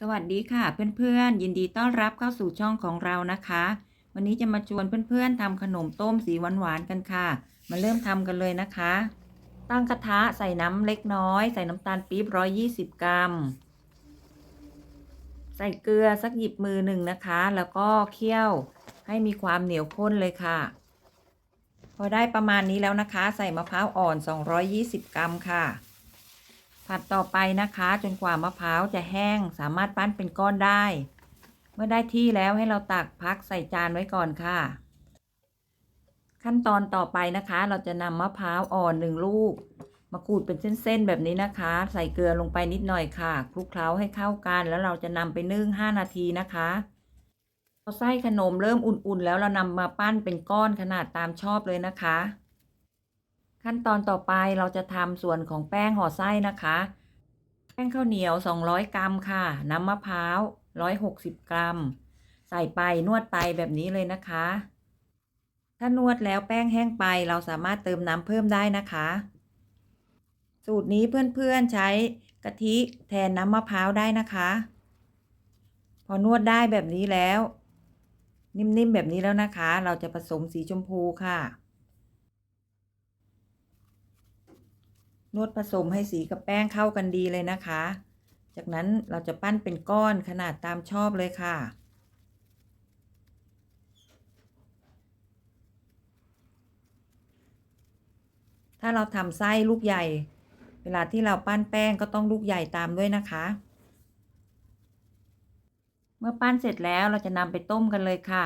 สวัสดีค่ะเพื่อนๆ ยินดีต้อนรับเข้าสู่ช่องของเรานะคะ วันนี้จะมาชวนเพื่อนๆทำขนมต้มสีหวานๆกันค่ะ มาเริ่มทำกันเลยนะคะ ตั้งกระทะใส่น้ำเล็กน้อย ใส่น้ำตาลปี๊บร้อยยี่สิบกรัม ใส่เกลือสักหยิบมือหนึ่งนะคะ แล้วก็เคี่ยวให้มีความเหนียวข้นเลยค่ะ พอได้ประมาณนี้แล้วนะคะ ใส่มะพร้าวอ่อน 220 กรัมค่ะ ผัดต่อไปนะคะ จนกว่ามะพร้าวจะแห้งสามารถปั้นเป็นก้อนได้ เมื่อได้ที่แล้วให้เราตักพักใส่จานไว้ก่อนค่ะ ขั้นตอนต่อไปนะคะ เราจะนำมะพร้าวอ่อนหนึ่งลูก มาขูดเป็นเส้นๆแบบนี้นะคะ ใส่เกลือลงไปนิดหน่อยค่ะคลุกเคล้าให้เข้ากัน แล้วเราจะนำไปนึ่ง5นาทีนะคะพอไส้ขนมเริ่มอุ่นๆ แล้วเรานำมาปั้นเป็นก้อนขนาดตามชอบเลยนะคะ ขั้นตอนต่อไปเราจะทำส่วนของแป้งห่อไส้นะคะ แป้งข้าวเหนียว 200 กรัมค่ะ น้ำมะพร้าว 160 กรัม ใส่ไปนวดไปแบบนี้เลยนะคะ ถ้านวดแล้วแป้งแห้งไปเราสามารถเติมน้ำเพิ่มได้นะคะ สูตรนี้เพื่อนๆใช้กะทิแทนน้ำมะพร้าวได้นะคะ พอนวดได้แบบนี้แล้ว นิ่มๆแบบนี้แล้วนะคะ เราจะผสมสีชมพูค่ะ นวดผสมให้สีกับแป้งเข้ากันดีเลยนะคะ จากนั้นเราจะปั้นเป็นก้อนขนาดตามชอบเลยค่ะ ถ้าเราทำไส้ลูกใหญ่ เวลาที่เราปั้นแป้งก็ต้องลูกใหญ่ตามด้วยนะคะ เมื่อปั้นเสร็จแล้วเราจะนำไปต้มกันเลยค่ะ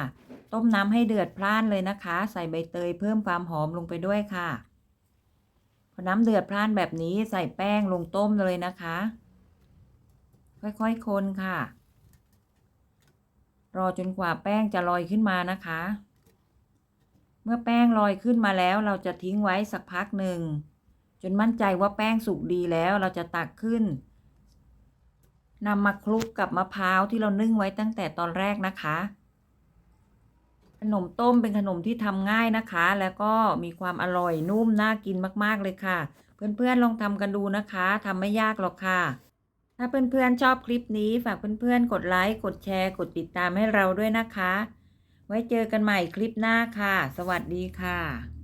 ต้มน้ำให้เดือดพล่านเลยนะคะ ใส่ใบเตยเพิ่มความหอมลงไปด้วยค่ะ พอน้ำเดือดพล่านแบบนี้ใส่แป้งลงต้มเลยนะคะ ค่อยๆคนค่ะ รอจนกว่าแป้งจะลอยขึ้นมานะคะ เมื่อแป้งลอยขึ้นมาแล้วเราจะทิ้งไว้สักพักหนึ่ง จนมั่นใจว่าแป้งสุกดีแล้วเราจะตักขึ้นนำมาคลุกกับมะพร้าวที่เรานึ่งไว้ตั้งแต่ตอนแรกนะคะ ขนมต้มเป็นขนมที่ทำง่ายนะคะ แล้วก็มีความอร่อยนุ่มน่ากินมากๆเลยค่ะ เพื่อนๆลองทำกันดูนะคะทำไม่ยากหรอกค่ะ ถ้าเพื่อนๆชอบคลิปนี้ฝากเพื่อนๆ กดไลค์กดแชร์กดติดตามให้เราด้วยนะคะ ไว้เจอกันใหม่คลิปหน้าค่ะ สวัสดีค่ะ